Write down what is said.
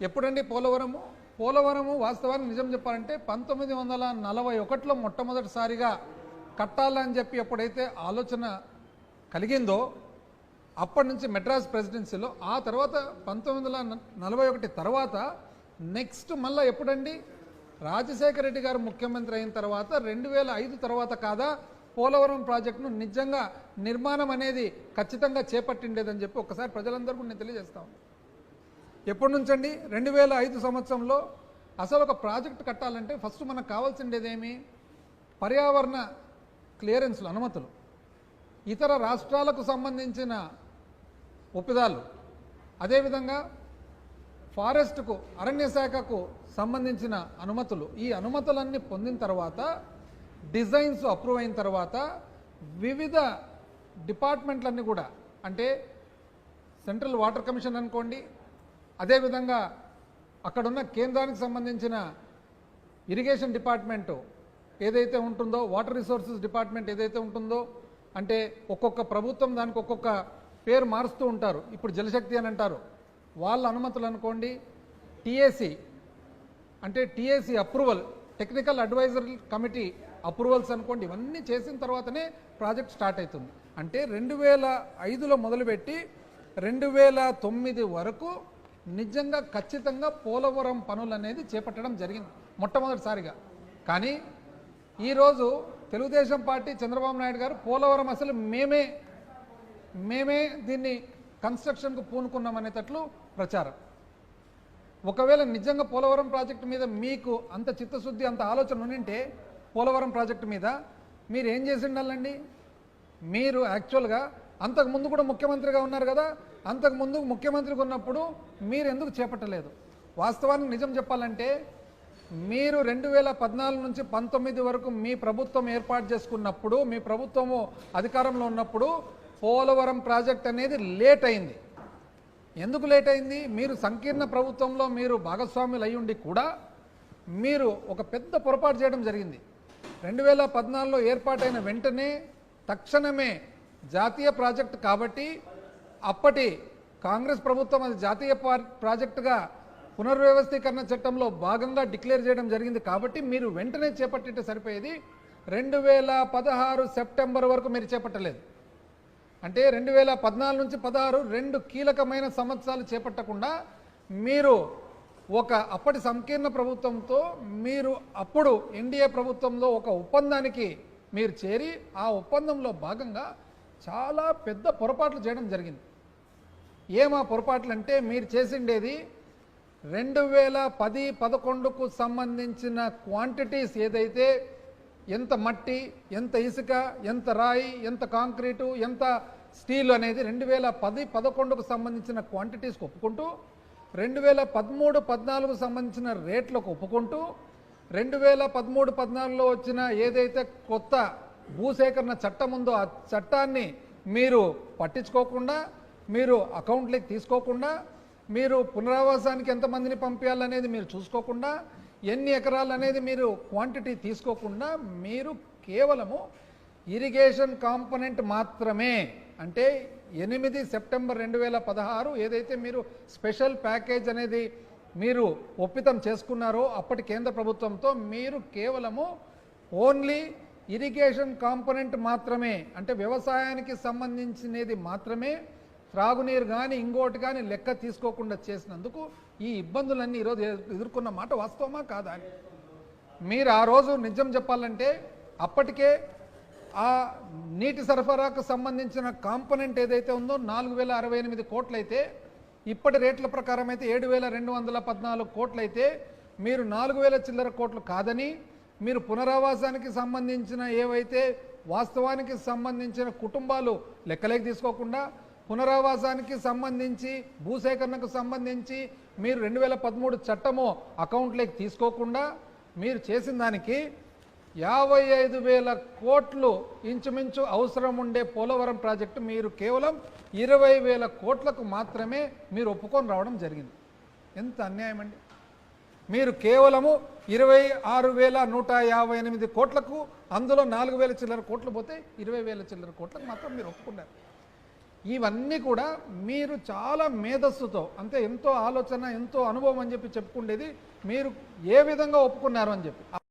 ఎప్పుడండి పోలవరము? పోలవరము వాస్తవానికి నిజం చెప్పాలంటే పంతొమ్మిది వందల నలభై ఒకటిలో మొట్టమొదటిసారిగా కట్టాలని చెప్పి ఎప్పుడైతే ఆలోచన కలిగిందో అప్పటి నుంచి మెడ్రాస్ ప్రెసిడెన్సీలో ఆ తర్వాత పంతొమ్మిది వందల నలభై ఒకటి తర్వాత నెక్స్ట్ మళ్ళీ ఎప్పుడండి? రాజశేఖర రెడ్డి గారు ముఖ్యమంత్రి అయిన తర్వాత రెండు వేల ఐదు తర్వాత కాదా పోలవరం ప్రాజెక్టును నిజంగా నిర్మాణం అనేది ఖచ్చితంగా చేపట్టిండేదని చెప్పి ఒకసారి ప్రజలందరూ కూడా నేను తెలియజేస్తాను ఎప్పటి నుంచండి? రెండు వేల ఐదు సంవత్సరంలో అసలు ఒక ప్రాజెక్ట్ కట్టాలంటే ఫస్ట్ మనకు కావాల్సిండేదేమి? పర్యావరణ క్లియరెన్స్లు అనుమతులు. ఇతర రాష్ట్రాలకు సంబంధించిన ఒప్పిదాలు. అదేవిధంగా ఫారెస్ట్కు అరణ్య శాఖకు సంబంధించిన అనుమతులు. ఈ అనుమతులన్నీ పొందిన తర్వాత డిజైన్స్ అప్రూవ్ అయిన తర్వాత వివిధ డిపార్ట్మెంట్లన్నీ కూడా అంటే సెంట్రల్ వాటర్ కమిషన్ అనుకోండి అదేవిధంగా అక్కడున్న కేంద్రానికి సంబంధించిన ఇరిగేషన్ డిపార్ట్మెంటు ఏదైతే ఉంటుందో వాటర్ రిసోర్సెస్ డిపార్ట్మెంట్ ఏదైతే ఉంటుందో అంటే ఒక్కొక్క ప్రభుత్వం దానికి ఒక్కొక్క పేరు మారుస్తూ ఉంటారు. ఇప్పుడు జలశక్తి అని అంటారు. వాళ్ళ అనుమతులు అనుకోండి టీఏసీ అంటే TAC approval technical advisor committee approvals అనుకోండి ఇవన్నీ చేసిన తర్వాతనే ప్రాజెక్ట్ స్టార్ట్ అవుతుంది. అంటే రెండు వేల ఐదులో మొదలుపెట్టి రెండు వేల తొమ్మిది వరకు నిజంగా ఖచ్చితంగా పోలవరం పనులు అనేది చేపట్టడం జరిగింది మొట్టమొదటిసారిగా. కానీ ఈరోజు తెలుగుదేశం పార్టీ చంద్రబాబు నాయుడు గారు పోలవరం అసలు మేమే మేమే దీన్ని కన్స్ట్రక్షన్కు పూనుకున్నామనేటట్లు ప్రచారం. ఒకవేళ నిజంగా పోలవరం ప్రాజెక్టు మీద మీకు అంత చిత్తశుద్ధి అంత ఆలోచన ఉండింటే పోలవరం ప్రాజెక్టు మీద మీరు ఏం చేసి ఉండాలండి? మీరు యాక్చువల్గా అంతకు ముందు కూడా ముఖ్యమంత్రిగా ఉన్నారు కదా అంతకు ముందు ఉన్నప్పుడు మీరు ఎందుకు చేపట్టలేదు? వాస్తవానికి నిజం చెప్పాలంటే మీరు రెండు వేల పద్నాలుగు నుంచి పంతొమ్మిది వరకు మీ ప్రభుత్వం ఏర్పాటు చేసుకున్నప్పుడు మీ ప్రభుత్వము అధికారంలో ఉన్నప్పుడు పోలవరం ప్రాజెక్ట్ అనేది లేట్ అయింది. ఎందుకు లేట్ అయింది? మీరు సంకీర్ణ ప్రభుత్వంలో మీరు భాగస్వాములు అయ్యుండి కూడా మీరు ఒక పెద్ద పొరపాటు చేయడం జరిగింది. రెండు వేల పద్నాలుగులో ఏర్పాటైన వెంటనే తక్షణమే జాతీయ ప్రాజెక్ట్ కాబట్టి అప్పటి కాంగ్రెస్ ప్రభుత్వం అది జాతీయ ప్రాజెక్టుగా పునర్వ్యవస్థీకరణ చట్టంలో భాగంగా డిక్లేర్ చేయడం జరిగింది కాబట్టి మీరు వెంటనే చేపట్టింటే సరిపోయేది. రెండు వేల పదహారు సెప్టెంబర్ వరకు మీరు చేపట్టలేదు. అంటే రెండు వేల పద్నాలుగు నుంచి పదహారు రెండు కీలకమైన సంవత్సరాలు చేపట్టకుండా మీరు ఒక అప్పటి సంకీర్ణ ప్రభుత్వంతో మీరు అప్పుడు ఎన్డీఏ ప్రభుత్వంలో ఒక ఒప్పందానికి మీరు చేరి ఆ ఒప్పందంలో భాగంగా చాలా పెద్ద పొరపాట్లు చేయడం జరిగింది. ఏమా పొరపాట్లు అంటే మీరు చేసిండేది రెండు వేల పది పదకొండుకు సంబంధించిన క్వాంటిటీస్ ఏదైతే ఎంత మట్టి ఎంత ఇసుక ఎంత రాయి ఎంత కాంక్రీటు ఎంత స్టీల్ అనేది రెండు వేల పది పదకొండుకు సంబంధించిన క్వాంటిటీస్కి ఒప్పుకుంటూ రెండు వేల పదమూడు పద్నాలుగు సంబంధించిన రేట్లకు ఒప్పుకుంటూ రెండు వేల పదమూడు పద్నాలుగులో వచ్చిన ఏదైతే కొత్త భూసేకరణ చట్టం ఉందో ఆ చట్టాన్ని మీరు పట్టించుకోకుండా మీరు అకౌంట్లోకి తీసుకోకుండా మీరు పునరావాసానికి ఎంతమందిని పంపించాలనేది మీరు చూసుకోకుండా ఎన్ని ఎకరాలు అనేది మీరు క్వాంటిటీ తీసుకోకుండా మీరు కేవలము ఇరిగేషన్ కాంపనెంట్ మాత్రమే. అంటే ఎనిమిది సెప్టెంబర్ రెండు వేల పదహారు ఏదైతే మీరు స్పెషల్ ప్యాకేజ్ అనేది మీరు ఒప్పితం చేసుకున్నారో అప్పటి కేంద్ర ప్రభుత్వంతో మీరు కేవలము ఓన్లీ ఇరిగేషన్ కాంపనెంట్ మాత్రమే. అంటే వ్యవసాయానికి సంబంధించినది మాత్రమే. త్రాగునీరు కానీ ఇంకోటి కానీ లెక్క తీసుకోకుండా చేసినందుకు ఈ ఇబ్బందులన్నీ ఈరోజు ఎదుర్కొన్న మాట వాస్తవమా కాదా అని. మీరు ఆ రోజు నిజం చెప్పాలంటే అప్పటికే ఆ నీటి సరఫరాకు సంబంధించిన కాంపనెంట్ ఏదైతే ఉందో నాలుగు వేల అరవై ఎనిమిది కోట్లయితే ఇప్పటి రేట్ల ప్రకారం అయితే ఏడు వేల రెండు వందల పద్నాలుగు కోట్లయితే మీరు నాలుగు వేల చిల్లర కోట్లు కాదని మీరు పునరావాసానికి సంబంధించిన ఏవైతే వాస్తవానికి సంబంధించిన కుటుంబాలు లెక్కలేకి తీసుకోకుండా పునరావాసానికి సంబంధించి భూసేకరణకు సంబంధించి మీరు రెండు వేల పదమూడు చట్టము అకౌంట్లోకి తీసుకోకుండా మీరు చేసిన దానికి యాభై ఐదు వేల కోట్లు ఇంచుమించు అవసరం ఉండే పోలవరం ప్రాజెక్టు మీరు కేవలం ఇరవై వేల కోట్లకు మాత్రమే మీరు ఒప్పుకొని రావడం జరిగింది. ఎంత అన్యాయం అండి. మీరు కేవలము ఇరవై ఆరు వేల నూట యాభై ఎనిమిది కోట్లకు అందులో నాలుగు వేల చిల్లర కోట్లు పోతే ఇరవై వేల చిల్లర కోట్లకు మాత్రం మీరు ఒప్పుకున్నారు. ఇవన్నీ కూడా మీరు చాలా మేధస్సుతో అంటే ఎంతో ఆలోచన ఎంతో అనుభవం అని చెప్పి చెప్పుకుండేది మీరు ఏ విధంగా ఒప్పుకున్నారు అని చెప్పి.